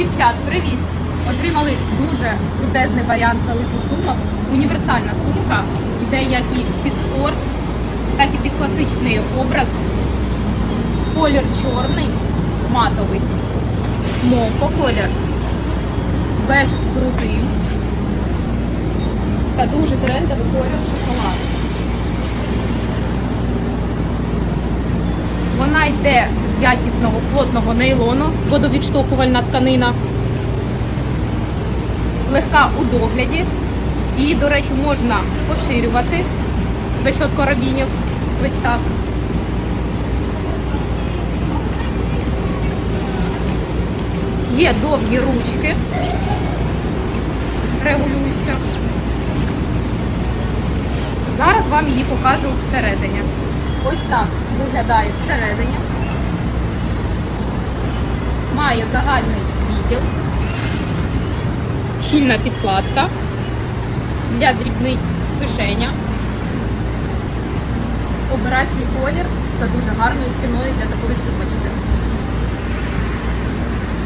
Дівчат, привіт! Отримали дуже крутезний варіант великих сумок. Універсальна сумка. Іде як і під спорт, так і під класичний образ. Колір чорний, матовий. Моко колір. Беж крутий. Та дуже трендовий колір шоколад. Вона йде якісного плотного нейлону, водовідштовхувальна тканина, легка у догляді. І, до речі, можна поширювати за счет карабінів. Ось так. Є довгі ручки, регулюються. Зараз вам її покажу всередині. Ось так виглядає всередині. Має загальний відділ, щільна підкладка для дрібниць кишеня. Обирай колір за дуже гарною ціною для такої сумочки.